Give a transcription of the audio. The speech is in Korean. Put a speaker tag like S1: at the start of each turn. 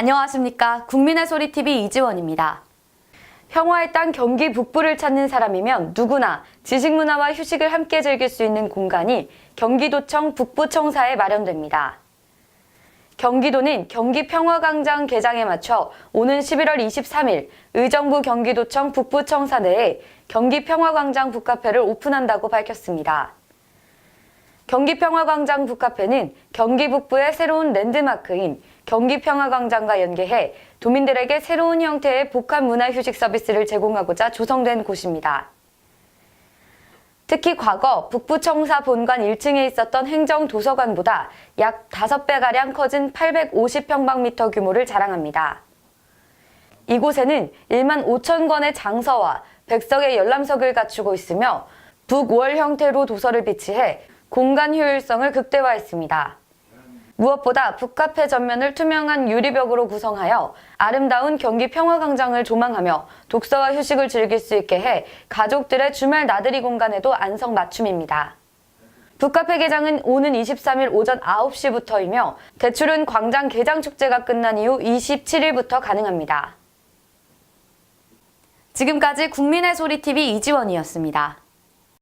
S1: 안녕하십니까. 국민의 소리 TV 이지원입니다. 평화의 땅 경기 북부를 찾는 사람이면 누구나 지식 문화와 휴식을 함께 즐길 수 있는 공간이 경기도청 북부청사에 마련됩니다. 경기도는 경기 평화광장 개장에 맞춰 오는 11월 23일 의정부 경기도청 북부청사 내에 경기 평화광장 북카페를 오픈한다고 밝혔습니다. 경기 평화광장 북카페는 경기 북부의 새로운 랜드마크인 경기평화광장과 연계해 도민들에게 새로운 형태의 복합 문화 휴식 서비스를 제공하고자 조성된 곳입니다. 특히 과거 북부청사 본관 1층에 있었던 행정도서관보다 약 5배가량 커진 850평방미터 규모를 자랑합니다. 이곳에는 1만 5천 권의 장서와 100석의 열람석을 갖추고 있으며 북월 형태로 도서를 비치해 공간 효율성을 극대화했습니다. 무엇보다 북카페 전면을 투명한 유리벽으로 구성하여 아름다운 경기 평화광장을 조망하며 독서와 휴식을 즐길 수 있게 해 가족들의 주말 나들이 공간에도 안성맞춤입니다. 북카페 개장은 오는 23일 오전 9시부터이며 대출은 광장 개장 축제가 끝난 이후 27일부터 가능합니다. 지금까지 국민의 소리 TV 이지원이었습니다.